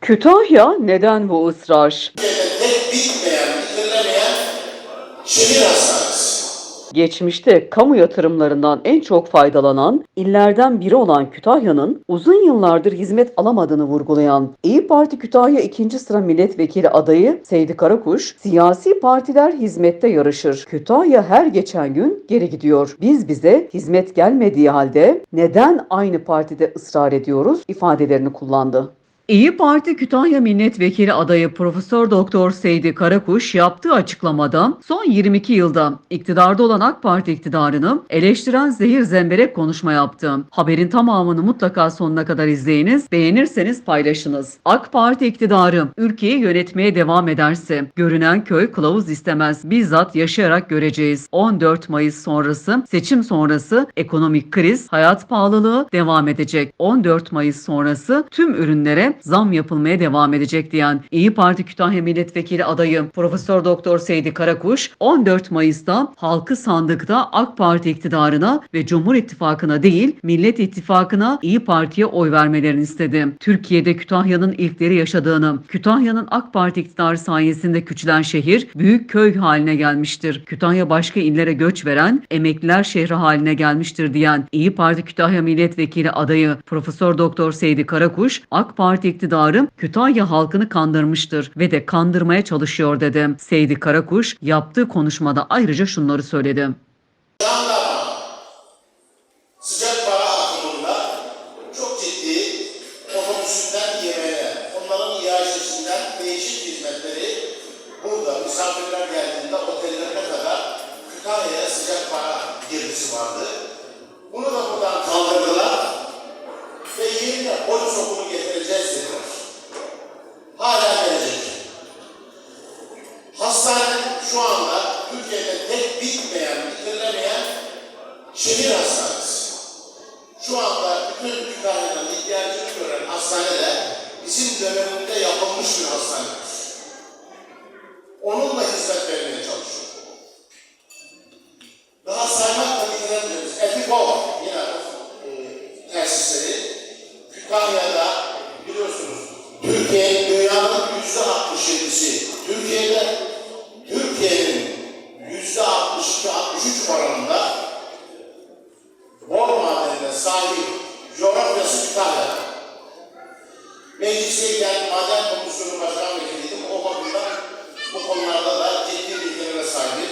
Kütahya neden bu ısrar? Geçmişte kamu yatırımlarından en çok faydalanan illerden biri olan Kütahya'nın uzun yıllardır hizmet alamadığını vurgulayan İyi Parti Kütahya 2. sıra milletvekili adayı Seydi Karakuş, siyasi partiler hizmette yarışır. Kütahya her geçen gün geri gidiyor. Biz bize hizmet gelmediği halde neden aynı partide ısrar ediyoruz ifadelerini kullandı. İyi Parti Kütahya Milletvekili adayı Profesör Doktor Seydi Karakuş yaptığı açıklamada son 22 yılda iktidarda olan AK Parti iktidarını eleştiren zehir zemberek konuşma yaptı. Haberin tamamını mutlaka sonuna kadar izleyiniz, beğenirseniz paylaşınız. AK Parti iktidarı ülkeyi yönetmeye devam ederse görünen köy kılavuz istemez. Bizzat yaşayarak göreceğiz. 14 Mayıs sonrası, seçim sonrası ekonomik kriz, hayat pahalılığı devam edecek. 14 Mayıs sonrası tüm ürünlere zam yapılmaya devam edecek diyen İyi Parti Kütahya Milletvekili adayı Profesör Doktor Seydi Karakuş 14 Mayıs'ta halkı sandıkta AK Parti iktidarına ve Cumhur İttifakı'na değil Millet İttifakı'na İyi Parti'ye oy vermelerini istedi. Türkiye'de Kütahya'nın ilkleri yaşadığını, Kütahya'nın AK Parti iktidarı sayesinde küçülen şehir büyük köy haline gelmiştir. Kütahya başka illere göç veren emekliler şehri haline gelmiştir diyen İyi Parti Kütahya Milletvekili adayı Profesör Doktor Seydi Karakuş, AK Parti iktidarı Kütahya halkını kandırmıştır ve de kandırmaya çalışıyor dedi. Seydi Karakuş yaptığı konuşmada ayrıca şunları söyledi. Misafirler geldiğinde otellerine kadar Kütahya'ya sıcak para girdisi vardı. Bunu da buradan kaldırdılar ve yerine polis okulu Türkiye'de tek bitmeyen, bitirilemeyen şehir hastanesi. Şu anda bütün Kütahya'nın ihtiyacını gören hastane de bizim döneminde yapılmış bir hastanedir. Onunla hizmet vermeye çalışıyor. Daha saymakla bitiremiyoruz. Etikol yine e, tesisleri. Kütahya'da biliyorsunuz Türkiye'nin Meclisteyken Maden Komisyonu Başkan Vekiliydim. O bakımdan bu konularda da ciddi bilgilere sahibim.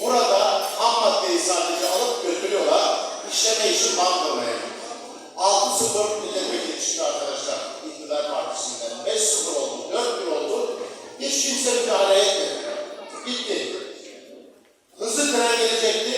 Burada ham maddeyi sadece alıp götürüyorlar. İşleme işi bandırmaya. 6-0 milletvekili çıktı arkadaşlar iktidar partisinden. 5-0 oldu, 4-1 oldu. Hiç kimse müdahale etmedi. Bitti. Hızlı tren gelecekti.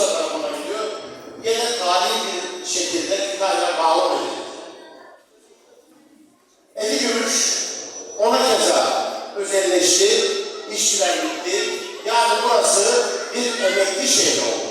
Bursa tarafına gidiyor. Gene tali bir şekilde Kütahya bağlı oluyor. Eli Gümüş ona keza özelleşti, işçiler gitti. Yani burası bir emekli şehri oldu.